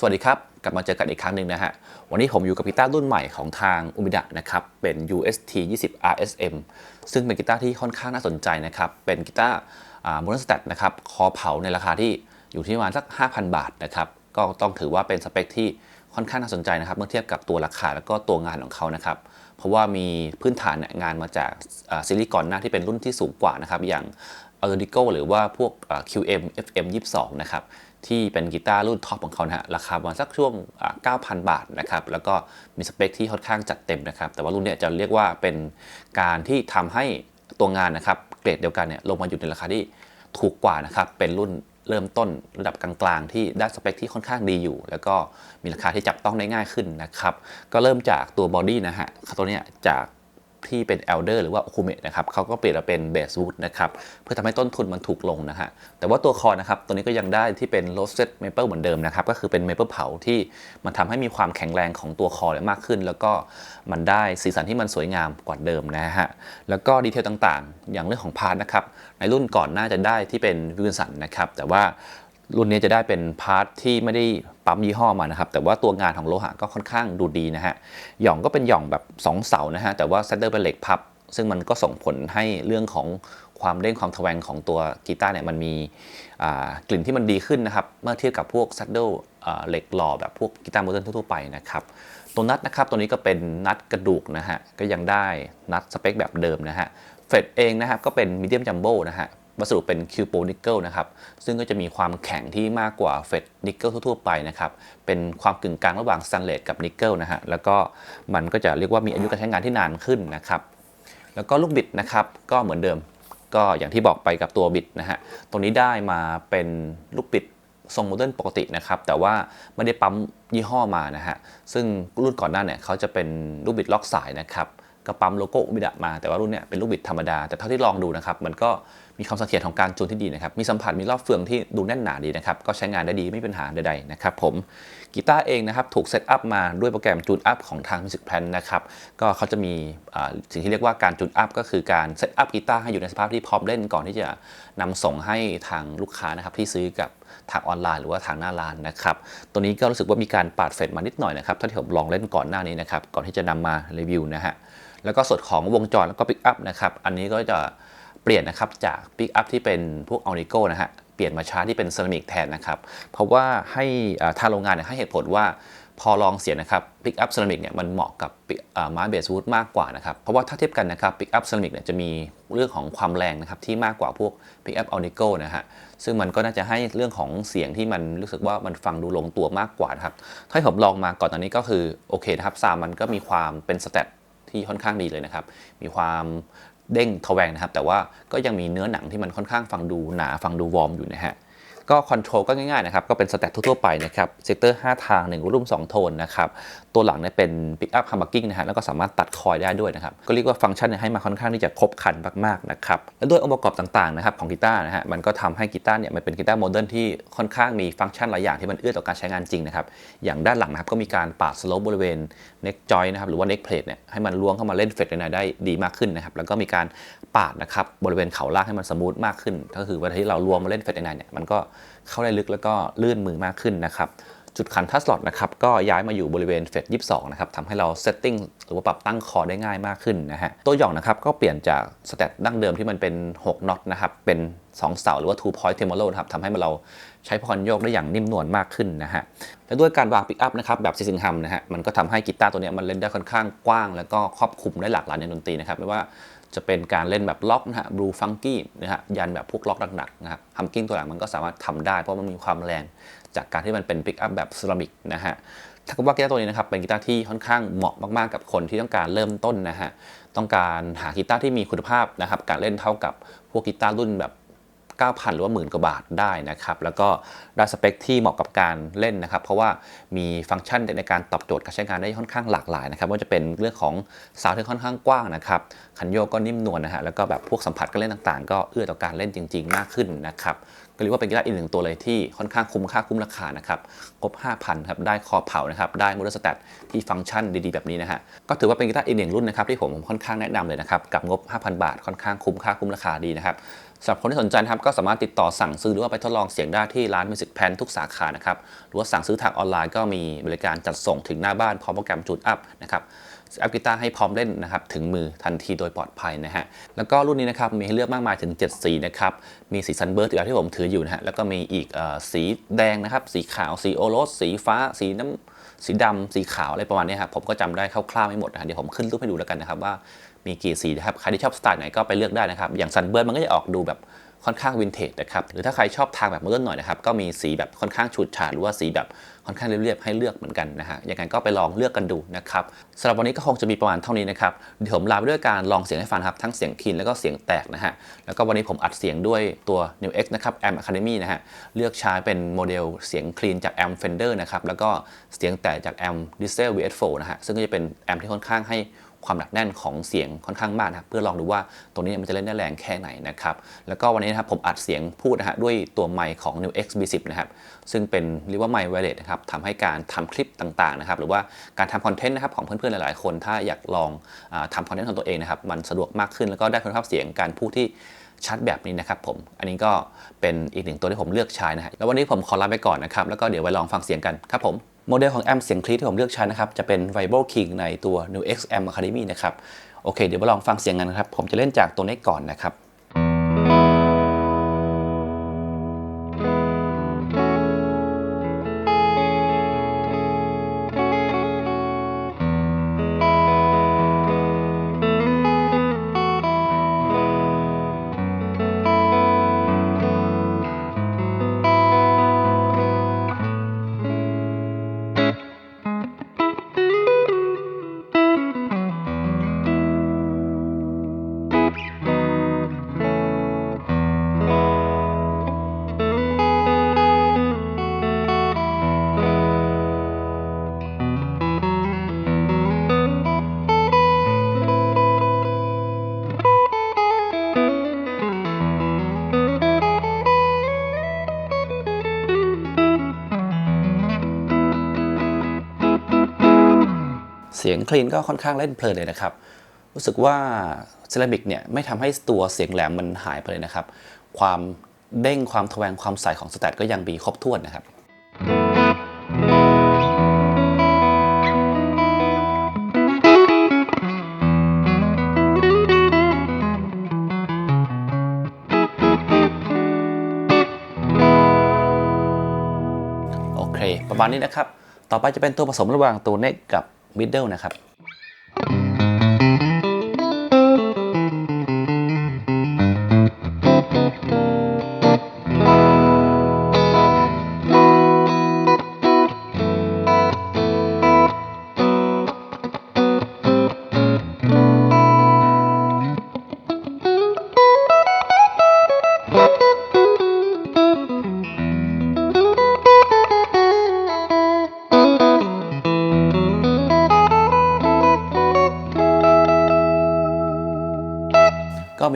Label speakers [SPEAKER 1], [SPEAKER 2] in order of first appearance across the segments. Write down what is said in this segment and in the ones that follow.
[SPEAKER 1] สวัสดีครับ กลับมาเจอกันอีกครั้งหนึ่งนะฮะ วันนี้ผมอยู่กับกีตาร์รุ่นใหม่ของทางอุมิดะนะครับ เป็น UST 20 RSM ซึ่งเป็นกีตาร์ที่ค่อนข้างน่าสนใจนะครับ เป็นกีตาร์โมโนสแตทนะครับ คอเผาในราคาที่อยู่ที่ประมาณสัก 5,000 บาทนะครับ ก็ต้องถือว่าเป็นสเปคที่ค่อนข้างน่าสนใจนะครับ เมื่อเทียบกับตัวราคาแล้วก็ตัวงานของเขานะครับ เพราะว่ามีพื้นฐานงานมาจากซีรีส์ก่อนหน้าที่เป็นรุ่นที่สูงกว่านะครับ อย่าง a l d i c o หรือว่าพวก QM FM 22 นะครับ ที่เป็นกีตาร์รุ่นท็อปของเขานะฮะราคาประมาณสักช่วง 9,000 บาทนะครับ แล้วก็มีสเปคที่ค่อนข้างจัดเต็มนะครับ แต่ว่ารุ่นเนี้ยจะเรียกว่าเป็นการที่ทำให้ตัวงานนะครับเกรดเดียวกันเนี่ยลงมาอยู่ในราคาที่ถูกกว่านะครับ เป็นรุ่นเริ่มต้นระดับกลางๆ ที่ได้สเปคที่ค่อนข้างดีอยู่ แล้วก็มีราคาที่จับต้องได้ง่ายขึ้นนะครับ ก็เริ่มจากตัวบอดี้นะฮะตัวเนี้ยจาก ที่เป็น Elder หรือว่า o k u m e นะครับเขาก็เปลี่ยนมาเป็น Base Wood นะครับเพื่อทำให้ต้นทุนมันถูกลงนะฮะแต่ว่าตัวคอนะครับตัวนี้ก็ยังได้ที่เป็น Roasted Maple เหมือนเดิมนะครับก็คือเป็น Maple เผาที่มันทำให้มีความแข็งแรงของตัวคอเนี่ยมากขึ้น แล้วก็มันได้สีสันที่มันสวยงามกว่าเดิมนะฮะแล้วก็ดีเทลต่างๆ อย่างเรื่องของพาร์ทนะครับในรุ่นก่อนหน้าจะได้ที่เป็นวิลสันนะครับแต่ว่า รุ่นนี้จะได้เป็นพาร์ทที่ไม่ได้ปั๊มยี่ห้อมานะครับ แต่ว่าตัวงานของโลหะก็ค่อนข้างดูดีนะฮะ หย่องก็เป็นหย่องแบบ 2 เสานะฮะ แต่ว่าเซตเตอร์เป็นเหล็กพับ ซึ่งมันก็ส่งผลให้เรื่องของความเด้งความทแวงของตัวกีตาร์เนี่ยมันมีกลิ่นที่มันดีขึ้นนะครับ เมื่อเทียบกับพวกซัดเดิลเหล็กหล่อแบบพวกกีตาร์โมเดิร์นทั่วไปนะครับ ตัวนัดนะครับตัวนี้ก็เป็นนัดกระดูกนะฮะ ก็ยังได้นัดสเปคแบบเดิมนะฮะเฟดเองนะครับก็เป็นมีเดียมจัมโบ้นะฮะ วัสดุเป็นคิวโปนิกเกิลนะครับ ซึ่งก็จะมีความแข็งที่มากกว่าเฟดนิกเกิลทั่วๆไปนะครับ เป็นความกึ่งกลางระหว่างสแตนเลสกับนิกเกิลนะฮะ แล้วก็มันก็จะเรียกว่ามีอายุการใช้งานที่นานขึ้นนะครับ แล้วก็ลูกบิดนะครับก็เหมือนเดิม ก็อย่างที่บอกไปกับตัวบิดนะฮะ ตรงนี้ได้มาเป็นลูกบิดทรงโมเดิร์นปกตินะครับ แต่ว่าไม่ได้ปั๊มยี่ห้อมานะฮะ ซึ่งรุ่นก่อนหน้าเนี่ยเขาจะเป็นลูกบิดล็อกสายนะครับ ก็ปั๊มโลโก้อุบิดะมา แต่ว่ารุ่นเนี้ยเป็นลูกบิดธรรมดา แต่เท่าที่ลองดูนะครับ มันก็ มีความเสถียรของการจูนที่ดีนะครับ มีสัมผัสมีรอบเฟืองที่ดูแน่นหนาดีนะครับ ก็ใช้งานได้ดีไม่มีปัญหาใดๆนะครับผมกีตาร์เองนะครับถูกเซตอัพมาด้วยโปรแกรมจูนอัพของทาง Music Plan นะครับ ก็เขาจะมีสิ่งที่เรียกว่าการจูนอัพก็คือการเซตอัพกีตาร์ให้อยู่ในสภาพที่พร้อมเล่นก่อนที่จะนำส่งให้ทางลูกค้านะครับที่ซื้อกับทางออนไลน์หรือว่าทางหน้าร้านนะครับ ตัวนี้ก็รู้สึกว่ามีการปาดเฟดมานิดหน่อยนะครับถ้าที่ผมลองเล่นก่อนหน้านี้นะครับก่อนที่จะนำมารีวิวนะฮะแล้วก็ส่วนของวงจรแล้วก็ปิกอัพนะครับอันนี้ก็จะ ปลี่ยนนะครับจากปิกอัพที่เป็นพวกอ l นิโก้นะฮะเปลี่ยนมาชาร์จที่เป็นเซรามิกแทนนะครับเพราะว่าให้ทางโรงงานเนี่ยให้เหตุผลว่าพอลองเสียงนะครับปิกอัพเซรามิกเนี่ยมันเหมาะกับไม้เบสวูดมากกว่านะครับเพราะว่าถ้าเทียบกันนะครับปิกอัพเซรามิกเนี่ยจะมีเรื่องของความแรงนะครับที่มากกว่าพวกปิกอัพอ l นิโก้นะฮะซึ่งมันก็น่าจะให้เรื่องของเสียงที่มันรู้สึกว่ามันฟังดูลงตัวมากกว่านะครับถ้าผมลองมาก่อนตอนนี้ก็คือโอเคนะครับซาวมันก็มีความเป็นสเตตที่ค่อนข้างดีเลยนะครับ มีความ เด้งทแวงนะครับ แต่ว่าก็ยังมีเนื้อหนังที่มันค่อนข้างฟังดูหนาฟังดูวอร์มอยู่นะฮะก็คอนโทรลก็ง่ายๆนะครับ ก็เป็นสแตททั่วๆไปนะครับเซกเตอร์5ทาง 1 รุ่ม 2 โทนนะครับ ตัวหลังเนี่ยเป็นปิกอัพฮัม m กิ้งนะฮะแล้วก็สามารถตัดคอยได้ด้วยนะครับ ก็เรียกว่าฟังก์ชันเนี่ยให้มาค่อนข้างที่จะครบครันมากๆนะครับและด้วยองค์ประกอบต่างๆนะครับของกีตาร์นะฮะมันก็ทำให้กีตาร์เนี่ยมันเป็นกีตาร์โมเดิร์นที่ค่อนข้างมีฟังก์ชันหลายอย่างที่มันเอื้อต่อการใช้งานจริงนะครับอย่างด้านหลังนะครับก็มีการปาดสโลปบริเวณ neck joint นะครับหรือว่า neck plate เนี่ยให้มันล้วงเข้ามาเล่นเฟดในได้ดีมากขึ้นนะครับแล้วก็มีการปาดนะครับบริเวณเข่าล่างให้มันสมูทมากขึ้น ก็คือเวลาที่เราล้วงมาเล่นเฟดในเนี่ยมันก็เข้าได้ลึกแล้วก็ลื่นมือมากขึ้นนะครับ จุดขันทัชสลอตนะครับก็ย้ายมาอยู่บริเวณเฟด22นะครับทำให้เราเซตติ้งหรือว่าปรับตั้งคอได้ง่ายมากขึ้นนะฮะตัวหย่องนะครับก็เปลี่ยนจากสเตตดั้งเดิมที่มันเป็น6น็อตนะครับเป็น2เสาหรือว่า two point tremolo นะครับทำให้มันเราใช้พรโยกได้อย่างนิ่มนวลมากขึ้นนะฮะ และด้วยการวางปิกอัพนะครับแบบซิซิงฮัมนะฮะ มันก็ทำให้กีตาร์ตัวนี้มันเล่นได้ค่อนข้างกว้าง แล้วก็ครอบคลุมได้หลากหลายในดนตรีนะครับ ไม่ว่าจะเป็นการเล่นแบบล็อกนะฮะบลูฟังกี้นะฮะ ยันแบบพวกล็อกหนักๆนะครับฮัมกิ้งตัวหลังมันก็สามารถทำได้เพราะมันมีความแรง จากการที่มันเป็นปิกอัพแบบเซรามิกนะฮะถ้ากว่ากีตาร์ตัวนี้นะครับเป็นกีตาร์ที่ค่อนข้างเหมาะมาก ๆ กับคนที่ต้องการเริ่มต้นนะฮะต้องการหากีตาร์ที่มีคุณภาพนะครับการเล่นเท่ากับพวกกีตาร์รุ่นแบบ 9,000 หรือว่าหมื่นกว่าบาทได้นะครับแล้วก็ได้สเปคที่เหมาะกับการเล่นนะครับ เพราะว่ามีฟังก์ชันในการตอบโจทย์การใช้งานได้ค่อนข้างหลากหลายนะครับว่าจะเป็นเรื่องของสาวที่ค่อนข้างกว้างนะครับคันโยกก็นิ่มนวลนะฮะแล้วก็แบบพวกสัมผัสการเล่นต่างๆ ก็เอื้อต่อการเล่นจริง ๆ มากขึ้นนะครับ ก็เรียกว่าเป็นกีฬาอีกหนึ่งตัวเลยที่ค่อนข้างคุ้มค่าคุ้มราคานะครับครบ 5,000ครับได้คอเผานะครับได้มูลสแตทที่ฟังก์ชันดีๆแบบนี้นะฮะก็ถือว่าเป็นกีตาร์อีกหนึ่งรุ่นนะครับที่ผมค่อนข้างแนะนำเลยนะครับกับงบ 5,000 บาทค่อนข้างคุ้มค่าคุ้มราคาดีนะครับสำหรับคนที่สนใจนครับก็สามารถติดต่อสั่งซื้อหรือว่าไปทดลองเสียงได้ที่ร้าน Music Pen ทุกสาขานะครับหรือว่าสั่งซื้อทางออนไลน์ก็มีบริการจัดส่งถึงหน้าบ้านพร้อมโปรแกรมจูดอัพนะครับ อปกีตาร์ให้พร้อมเล่นนะครับถึงมือทันทีโดยปลอดภัยนะฮะแล้วก็รุ่นนี้นะครับมีให้เลือกมากมายถึง 7 สีนะครับมีสีซันเบิร์ดที่ผมถืออยู่นะฮะแล้วก็มีอีกอสีแดงนะครับสีขาวสีโอรส สีฟ้า สีน้ำสีดำสีขาวอะไรประมาณนี้ครับผมก็จำได้คร่าวๆไม่หมดนะเดี๋ยวผมขึ้นรูปให้ดูแล้วกันนะครับว่ามีกี่สีนะครับใครที่ชอบสไตล์ไหนก็ไปเลือกได้นะครับอย่างซันเบิร์ดมันก็จะออกดูแบบ ค่อนข้างวินเทจนะครับหรือถ้าใครชอบทางแบบโมเดิร์นหน่อยนะครับก็มีสีแบบค่อนข้างฉูดฉาดหรือว่าสีแบบค่อนข้างเรียบๆให้เลือกเหมือนกันนะฮะยังไงก็ไปลองเลือกกันดูนะครับสำหรับวันนี้ก็คงจะมีประมาณเท่านี้นะครับเดี๋ยวผมลาไปด้วยการลองเสียงให้ฟังครับทั้งเสียงคลีนแล้วก็เสียงแตกนะฮะแล้วก็วันนี้ผมอัดเสียงด้วยตัว New X นะครับ Amp Academy นะฮะเลือกใช้เป็นโมเดลเสียงคลีนจาก Amp Fender นะครับแล้วก็เสียงแตกจาก Amp Diesel VS4 นะฮะซึ่งก็จะเป็นแอมที่ค่อนข้างให้ ความหนักแน่นของเสียงค่อนข้างมากนะครับเพื่อลองดูว่าตัวนี้มันจะเล่นได้แรงแค่ไหนนะครับแล้วก็วันนี้นะครับผมอัดเสียงพูดนะฮะด้วยตัวไมค์ของ New X B10 นะครับซึ่งเป็นเรียกว่าไมค์ไวเลสนะครับทำให้การทำคลิปต่างๆนะครับหรือว่าการทำคอนเทนต์นะครับของเพื่อนๆหลายๆ คนถ้าอยากลองอทำคอนเทนต์ของตัวเองนะครับมันสะดวกมากขึ้นแล้วก็ได้คุณภาพเสียงการพูดที่ชัดแบบนี้นะครับผม อันนี้ก็เป็นอีกหนึ่งตัวที่ผมเลือกใช้นะฮะ แล้ววันนี้ผมขอลาไปก่อนนะครับ แล้วก็เดี๋ยวไปลองฟังเสียงกันครับผม โมเดลของแอมเสียงคลีที่ผมเลือกใช้นะครับ จะเป็น Viable King ในตัว New X Amp Academy นะครับ โอเค เดี๋ยวมาลองฟังเสียงกันนะครับ ผมจะเล่นจากตัวนี้ก่อนนะครับ สียงคลีนก็ค่อนข้างเล่นเพลินเลยนะครับ รู้สึกว่าเซรามิกเนี่ยไม่ทำให้ตัวเสียงแหลมมันหายไปเลยนะครับ ความเด้งความทแวงความใสของสแตทก็ยังมีครบถ้วนนะครับโอเคประมาณนี้นะครับ ต่อไปจะเป็นตัวผสมระหว่างตัวเน็กกับ มิดเดิลนะครับ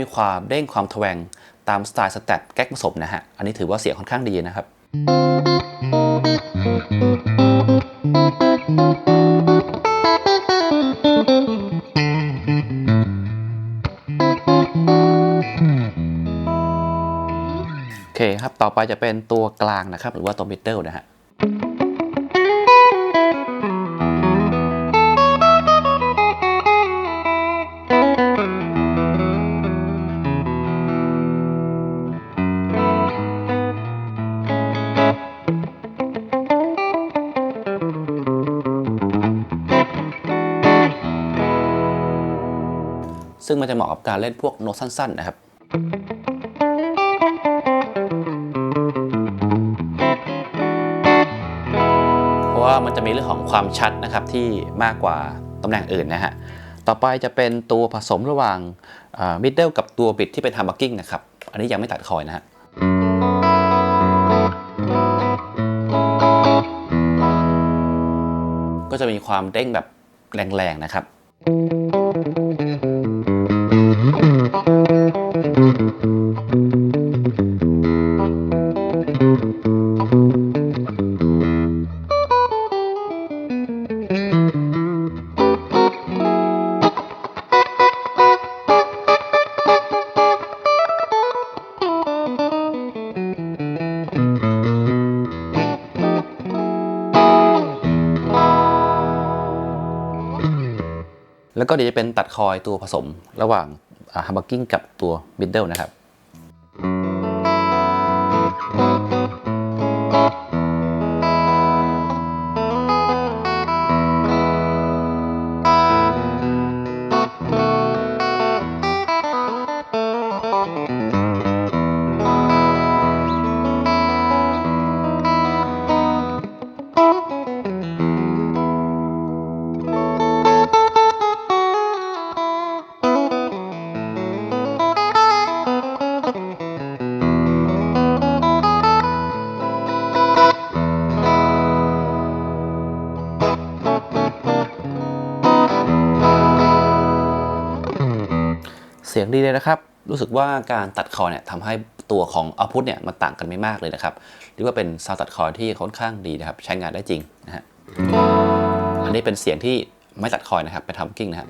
[SPEAKER 1] มีความเด้งความทแวงตามสไตล์สแตทแก๊กผสมนะฮะ อันนี้ถือว่าเสียงค่อนข้างดีนะครับ โอเคครับ ต่อไปจะเป็นตัวกลางนะครับ หรือว่าตัวมิดเดิลนะฮะ ซึ่งมันจะเหมาะกับการเล่นพวกโน้ตสั้นๆนะครับเพราะว่ามันจะมีเรื่องของความชัดนะครับที่มากกว่าตำแหน่งอื่นนะฮะต่อไปจะเป็นตัวผสมระหว่างมิดเดิลกับตัวบิดที่เป็นฮัมบักกิ้งนะครับอันนี้ยังไม่ตัดคอยนะฮะก็จะมีความเด้งแบบแรงๆนะครับ แล้วก็เดี๋ยวจะเป็นตัดคอยตัวผสมระหว่าง ฮับบักกิ้งกับตัวมิดเดิลนะครับ สียงดีเลยนะครับ รู้สึกว่าการตัดคอเนี่ยทำให้ตัวของเอาพุทเนี่ยมันต่างกันไม่มากเลยนะครับเรียกว่าเป็นซาวตัดคอที่ค่อนข้างดีนะครับ ใช้งานได้จริงนะฮะอันนี้เป็นเสียงที่ไม่ตัดคอยนะครับเป็นทัมกิ้งนะฮะ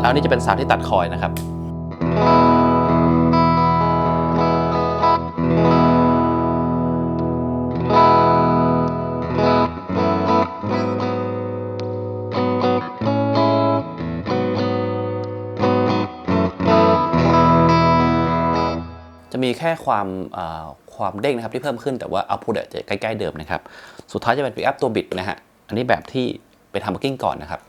[SPEAKER 1] แล้วนี่จะเป็นซาวที่ตัดคอยนะครับ แค่ความความเด้งนะครับที่เพิ่มขึ้นแต่ว่าเอาพุทจะใกล้ๆเดิมนะครับ สุดท้ายจะเป็นปิกอัพตัวบิดนะฮะ อันนี้แบบที่ไปทำบักกิ้งก่อนนะครับ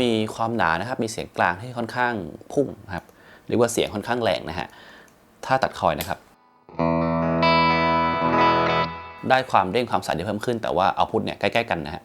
[SPEAKER 1] มีความหนานะครับ มีเสียงกลางที่ค่อนข้างพุ่งนะครับ หรือว่าเสียงค่อนข้างแรงนะฮะ ถ้าตัดคอยนะครับ ได้ความเร่งความสั่นที่เพิ่มขึ้น แต่ว่าเอาพุทเนี่ยใกล้ ๆ กันนะฮะ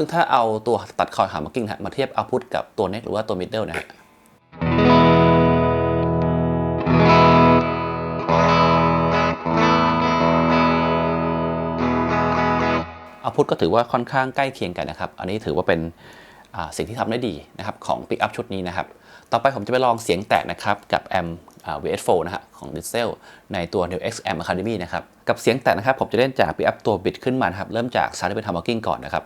[SPEAKER 1] ซึ่งถ้าเอาตัวตัดคอยหามาร์กิ้งนะมาเทียบเอาพุทกับตัวเน็กหรือว่าตัวมิดเดิลนะฮะเอาพุทก็ถือว่าค่อนข้างใกล้เคียงกันนะครับ อันนี้ถือว่าเป็นสิ่งที่ทำได้ดีนะครับของ Pick Up ชุดนี้นะครับ ต่อไปผมจะไปลองเสียงแตกนะครับกับแอม VS4 นะฮะของ d i s e l ในตัว New X M Academy นะครับ กับเสียงแตกนะครับผมจะเล่นจาก Pick Up ตัวบิดขึ้นมานะครับ เริ่มจากซาวด์ที่เป็น Hammocking ก่อนนะครับ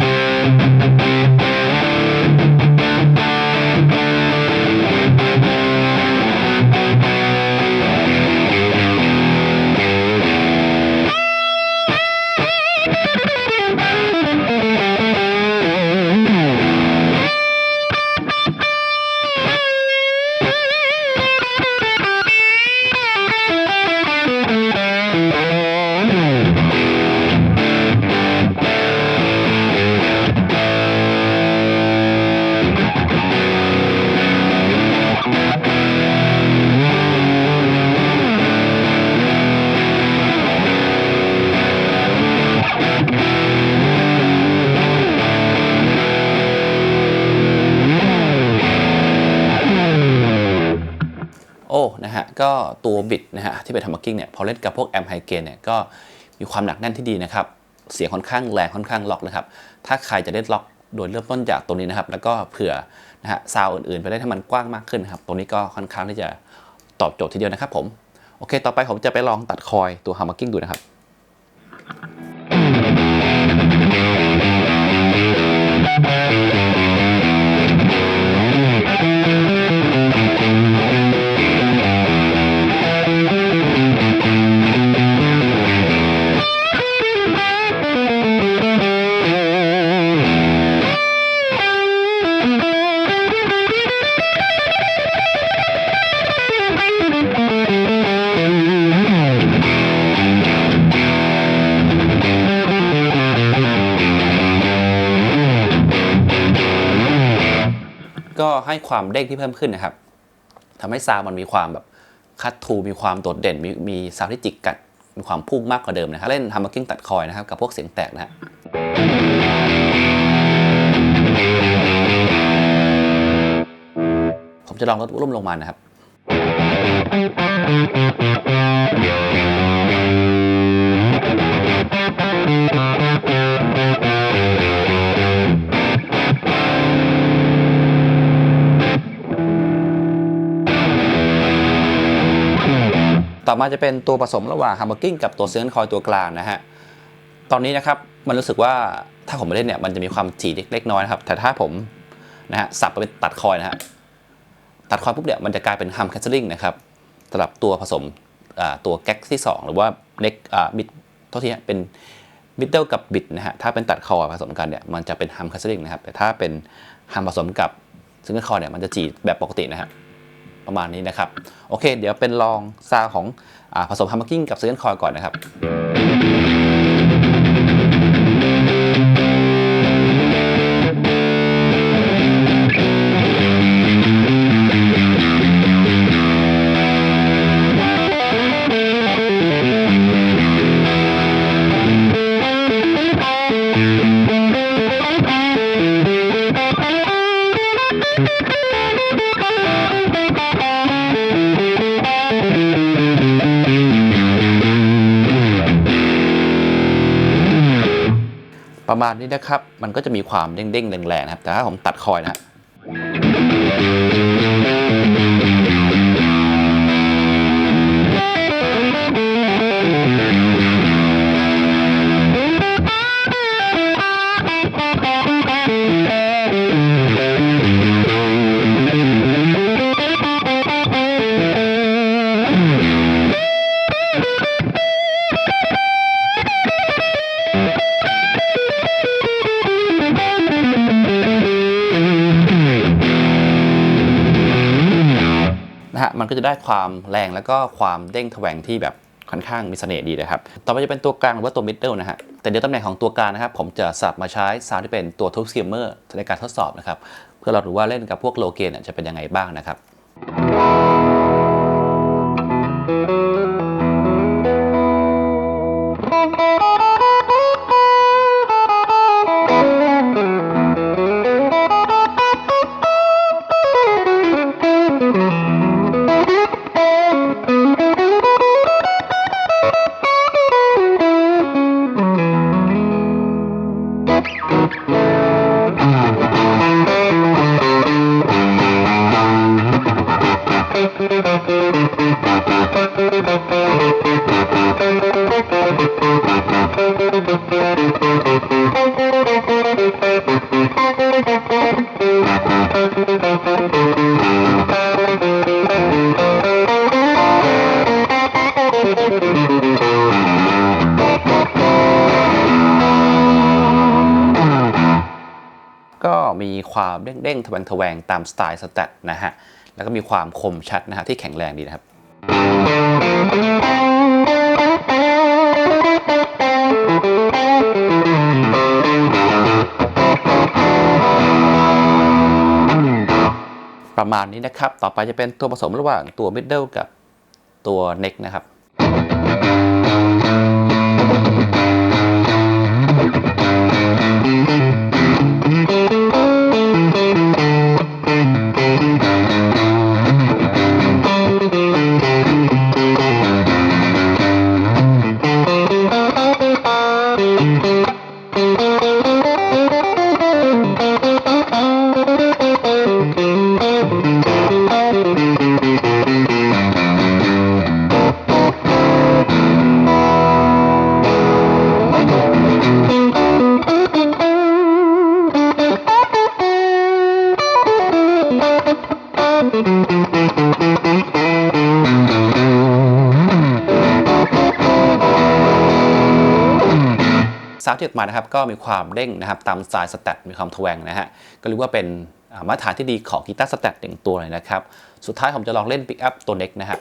[SPEAKER 1] โตัวบิดนะฮะที่เป็นทำมาร์กิ้งเนี่ยพอเล่นกับพวกแอมไฮเกนเนี่ยก็มีความหนักแน่นที่ดีนะครับ เสียงค่อนข้างแรงค่อนข้างล็อกนะครับ ถ้าใครจะเล่นล็อกโดยเริ่มต้นจากตรงนี้นะครับ แล้วก็เผื่อนะฮะซาวอื่นๆ ไปได้ให้มันกว้างมากขึ้นนครับ ตรงนี้ก็ค่อนข้างที่จะตอบโจทย์ทีเดียวนะครับผม โอเค ต่อไปผมจะไปลองตัดคอยตัวฮัมเมอร์กิ้งดูนะครับ ความเด้งที่เพิ่มขึ้นนะครับทำให้ซาวมันมีความแบบคัดทูมีความโดดเด่น มีมีซาวที่จิกกัดมีความพุ่งมากกว่าเดิมนะครับเล่นฮัมเมอร์กิ้งตัดคอยนะครับกับพวกเสียงแตกนะฮะผมจะลองลดร่มลงมานะครับ ต่อมาจะเป็นตัวผสมระหว่างฮัมเบอร์กิ้งกับตัวเซนคอยตัวกลางนะฮะ ตอนนี้นะครับมันรู้สึกว่าถ้าผมไม่เล่นเนี่ยมันจะมีความจีเล็กๆน้อยนะครับ แต่ถ้าผมนะฮะสับไปเป็นตัดคอยนะฮะ ตัดคอยปุ๊บเนี่ยมันจะกลายเป็นฮัมแคสซิลิงนะครับสำหรับตัวผสมตัวแก๊กที่ 2 หรือว่าเน็กบิดโทษทีฮะเป็นมิดเดิลกับบิดนะฮะถ้าเป็นตัดคอผสมกันเนี่ยมันจะเป็นฮัมแคสซิลิงนะครับแต่ถ้าเป็นฮัมผสมกับซิงเกิลคอเนี่ยมันจะจีแบบปกตินะฮะ ประมาณนี้นะครับ โอเค เดี๋ยวเป็นลองซาวของอผสมฮัมเมอร์กิ้งกับเซอร์เกนคอยก่อนนะครับ ประมาณนี้นะครับ มันก็จะมีความเด้งๆแรงๆนะครับ แต่ถ้าผมตัดคอยนะ มันก็จะได้ความแรงแล้วก็ความเด้งแถวงที่แบบค่อนข้างมีเสน่ห์ดีนะครับ ต่อไปจะเป็นตัวกลางหรือว่าตัวมิดเดิลนะฮะ แต่เดี๋ยวตำแหน่งของตัวกลางนะครับ ผมจะสับมาใช้ซาวด์ที่เป็นตัวทูบสกิมเมอร์ในการทดสอบนะครับ เพื่อเราดูว่าเล่นกับพวกโลเกนจะเป็นยังไงบ้างนะครับ ก็มีความเด้งๆทะแวงทะแวงตามสไตล์สแตทนะฮะ แล้วก็มีความคมชัดนะฮะที่แข็งแรงดีนะครับ ประมาณนี้นะครับ ต่อไปจะเป็นตัวผสมระหว่างตัว middle กับตัว neck นะครับ ซาวที่ออกมานะครับก็มีความเด้งนะครับตามสไตล์สแตทมีความทแวงนะฮะก็เรียกว่าเป็นมาตรฐานที่ดีของกีตาร์สแตทหนึ่งตัวเลยนะครับ สุดท้ายผมจะลองเล่นปิกอัพตัวเน็กนะฮะ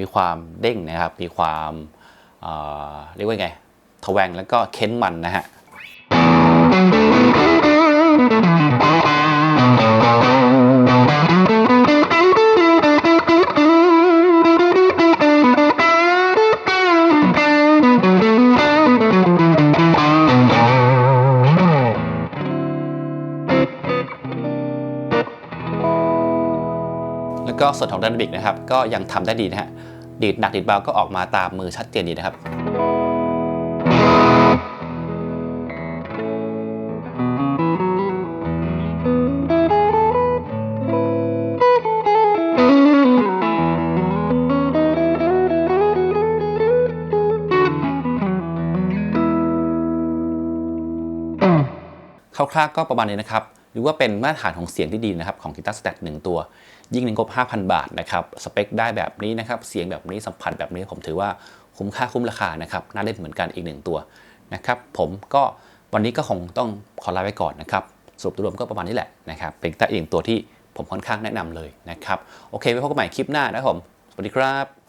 [SPEAKER 1] มีความเด้งนะครับ มีความเอ่อเรียกว่าไงทแวงแล้วก็เค้นมันนะฮะ ส่วนของดันบิกนะครับก็ยังทำได้ดีนะฮะดีดหนักดีดเบาก็ออกมาตามมือชัดเจนดีนะครับคร่าวๆก็ประมาณนี้นะครับ หรือว่าเป็นมาตรฐานของเสียงที่ดีนะครับของกีตาร์สแตทหนึ่งตัว ยิ่งในงบ5,000 บาทนะครับสเปคได้แบบนี้นะครับเสียงแบบนี้สัมผัสแบบนี้ผมถือว่าคุ้มค่าคุ้มราคานะครับน่าเล่นเหมือนกันอีกหนึ่งตัวนะครับผมก็วันนี้ก็คงต้องขอลาไปก่อนนะครับสรุปรวมก็ประมาณนี้แหละนะครับเป็นกีตาร์อีกหนึ่งตัวที่ผมค่อนข้างแนะนำเลยนะครับโอเคไว้พบกันใหม่คลิปหน้านะครับผมสวัสดีครับ